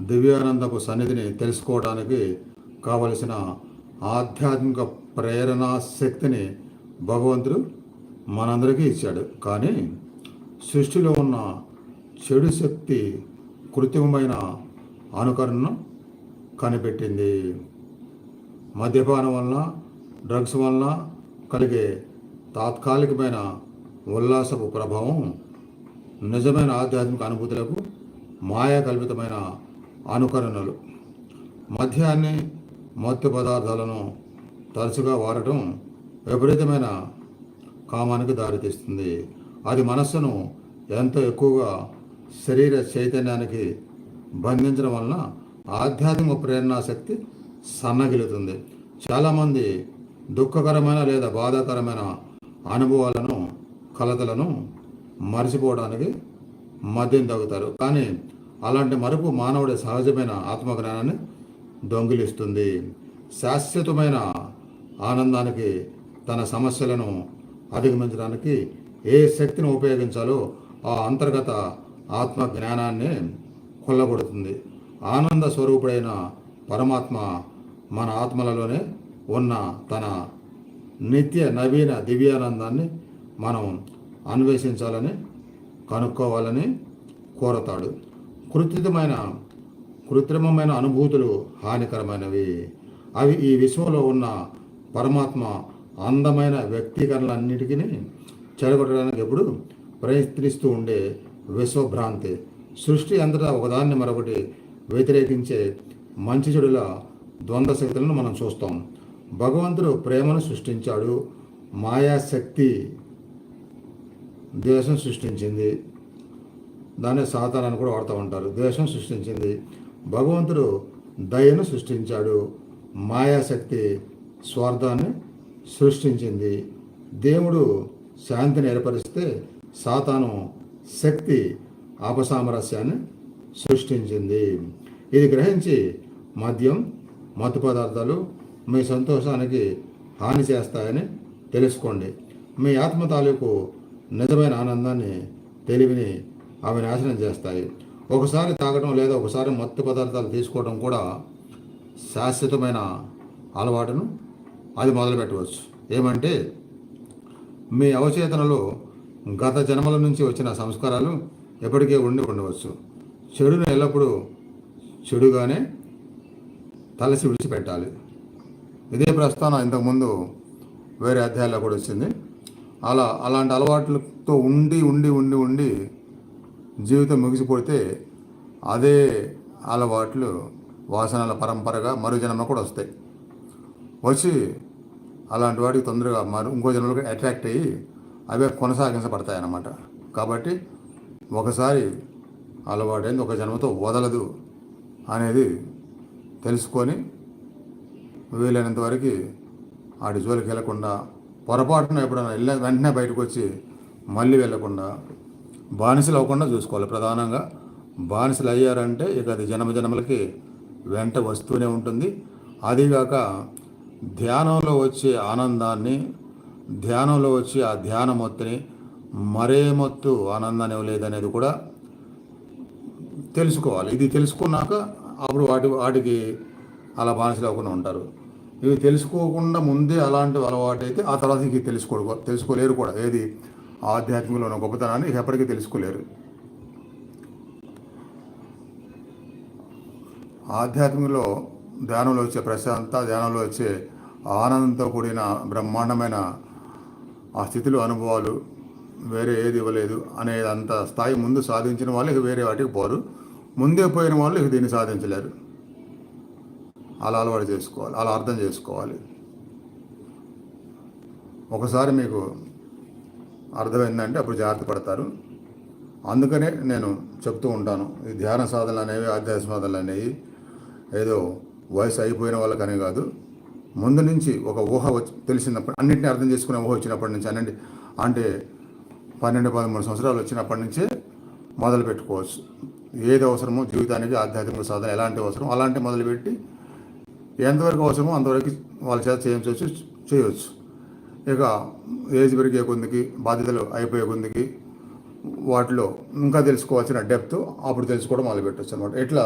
దివ్యానందపు సన్నిధిని తెలుసుకోవడానికి కావలసిన ఆధ్యాత్మిక ప్రేరణా శక్తిని భగవంతుడు మనందరికీ ఇచ్చాడు. కానీ సృష్టిలో ఉన్న చెడు శక్తి కృత్రిమమైన అనుకరణను కనిపెట్టింది. మద్యపానం వలన డ్రగ్స్ వలన కలిగే తాత్కాలికమైన ఉల్లాసపు ప్రభావం నిజమైన ఆధ్యాత్మిక అనుభూతులకు మాయా కల్పితమైన అనుకరణలు. మద్యాన్ని మత్తు పదార్థాలను తరచుగా వాడటం విపరీతమైన కామానికి దారితీస్తుంది. అది మనస్సును ఎంతో ఎక్కువగా శరీర చైతన్యానికి బంధించడం వలన ఆధ్యాత్మిక ప్రేరణా శక్తి సన్నగిలుతుంది. చాలామంది దుఃఖకరమైన లేదా బాధాకరమైన అనుభవాలను కలతలను మరిచిపోవడానికి మద్యం తగ్గుతారు కానీ అలాంటి మరుపు మానవుడి సహజమైన ఆత్మజ్ఞానాన్ని దొంగిలిస్తుంది. శాశ్వతమైన ఆనందానికి తన సమస్యలను అధిగమించడానికి ఏ శక్తిని ఉపయోగించాలో ఆ అంతర్గత ఆత్మ జ్ఞానాన్ని కొల్లగొడుతుంది. ఆనంద స్వరూపుడైన పరమాత్మ మన ఆత్మలలోనే ఉన్న తన నిత్య నవీన దివ్యానందాన్ని మనం అన్వేషించాలని కనుక్కోవాలని కోరతాడు. కృత్రితమైన కృత్రిమమైన అనుభూతులు హానికరమైనవి. అవి ఈ విశ్వంలో ఉన్న పరమాత్మ అందమైన వ్యక్తీకరణలన్నిటికీ చెడగొట్టడానికి ఎప్పుడు ప్రయత్నిస్తూ ఉండే విశ్వభ్రాంతి. సృష్టి అంతటా ఒకదాన్ని మరొకటి వ్యతిరేకించే మంచి చెడుల ద్వంద్వ శక్తులను మనం చూస్తాం. భగవంతుడు ప్రేమను సృష్టించాడు మాయాశక్తి ద్వేషం సృష్టించింది. దాన్ని సాతానాన్ని కూడా వాడుతూ ఉంటారు. ద్వేషం సృష్టించింది. భగవంతుడు దయను సృష్టించాడు. మాయాశక్తి స్వార్థాన్ని సృష్టించింది. దేవుడు శాంతిని ఏర్పరిస్తే సాతాను శక్తి అపసామరస్యాన్ని సృష్టించింది. ఇది గ్రహించి మద్యం మత్తు పదార్థాలు మీ సంతోషానికి హాని చేస్తాయని తెలుసుకోండి. మీ ఆత్మ తాలూకు నిజమైన ఆనందాన్ని తెలివిని అవి నాశనం చేస్తాయి. ఒకసారి తాగడం లేదా ఒకసారి మత్తు పదార్థాలు తీసుకోవడం కూడా శాశ్వతమైన అలవాటును అది మొదలు పెట్టవచ్చు. ఏమంటే మీ అవచేతనలో గత జన్మల నుంచి వచ్చిన సంస్కారాలు ఎప్పటికే ఉండి ఉండవచ్చు. చెడును ఎల్లప్పుడూ చెడుగానే తలసి విడిచిపెట్టాలి. ఇదే ప్రస్థానం ఇంతకుముందు వేరే అధ్యాయాల్లో కూడా వచ్చింది. అలా అలాంటి అలవాట్లతో ఉండి ఉండి ఉండి ఉండి జీవితం ముగిసిపోతే అదే అలవాట్లు వాసనల పరంపరగా మరో జన్మ కూడా వస్తాయి. వచ్చి అలాంటి వాటికి తొందరగా మరి ఇంకో జన్మలకు అట్రాక్ట్ అయ్యి అవే కొనసాగించబడతాయి అన్నమాట కాబట్టి ఒకసారి అలవాటైంది ఒక జన్మతో వదలదు అనేది తెలుసుకొని వీలైనంత వరకు ఆడి జోలికి వెళ్ళకుండా పొరపాటున ఎప్పుడైనా వెళ్ళ వెంటనే బయటకు వచ్చి మళ్ళీ వెళ్ళకుండా బానిసలు అవ్వకుండా చూసుకోవాలి. ప్రధానంగా బానిసలు అయ్యారంటే ఇక అది జన్మ వెంట వస్తూనే ఉంటుంది. అదిగాక ధ్యానంలో వచ్చే ఆనందాన్ని ధ్యానంలో వచ్చే ఆ ధ్యాన మొత్తుని మరే మొత్తు ఆనందాన్ని ఇవ్వలేదనేది కూడా తెలుసుకోవాలి. ఇది తెలుసుకున్నాక అప్పుడు వాటి వాటికి అలా బానిసలు అవ్వకుండా ఉంటారు. ఇవి తెలుసుకోకుండా ముందే అలాంటి అలవాటు అయితే ఆ తర్వాత ఇది తెలుసుకోడు తెలుసుకోలేరు కూడా. ఏది? ఆధ్యాత్మికంలో ఉన్న గొప్పతనాన్ని ఎప్పటికీ తెలుసుకోలేరు. ఆధ్యాత్మికంలో ధ్యానంలో వచ్చే ప్రశాంత ధ్యానంలో వచ్చే ఆనందంతో కూడిన బ్రహ్మాండమైన ఆ స్థితిలో అనుభవాలు వేరే ఏది ఇవ్వలేదు అనేదంత స్థాయి ముందు సాధించిన వాళ్ళు ఇక వేరే వాటికి పోరు. ముందే పోయిన వాళ్ళు ఇక దీన్ని సాధించలేరు. అలా అలవాటు చేసుకోవాలి అలా అర్థం చేసుకోవాలి. ఒకసారి మీకు అర్థమైందంటే అప్పుడు జాగ్రత్త పడతారు. అందుకనే నేను చెప్తూ ఉంటాను. ఈ ధ్యాన సాధనలు అనేవి ఆధ్యాత్మిక సాధనలు అనేవి ఏదో వయసు అయిపోయిన వాళ్ళకనే కాదు. ముందు నుంచి ఒక ఊహ వచ్చి తెలిసినప్పుడు అన్నింటినీ అర్థం చేసుకునే ఊహ వచ్చినప్పటి నుంచి అనండి అంటే పన్నెండు పదమూడు సంవత్సరాలు వచ్చినప్పటి నుంచే మొదలు పెట్టుకోవచ్చు. ఏది అవసరమో జీవితానికి ఆధ్యాత్మిక సాధన ఎలాంటి అవసరం అలాంటి మొదలుపెట్టి ఎంతవరకు అవసరమో అంతవరకు వాళ్ళ చేత చేయించవచ్చు చేయవచ్చు. ఇక ఏజ్ పెరిగే కొందికి బాధ్యతలు అయిపోయే కొందికి వాటిలో ఇంకా తెలుసుకోవాల్సిన డెప్త్ అప్పుడు తెలుసుకోవడం మొదలుపెట్టచ్చు అనమాట ఇట్లా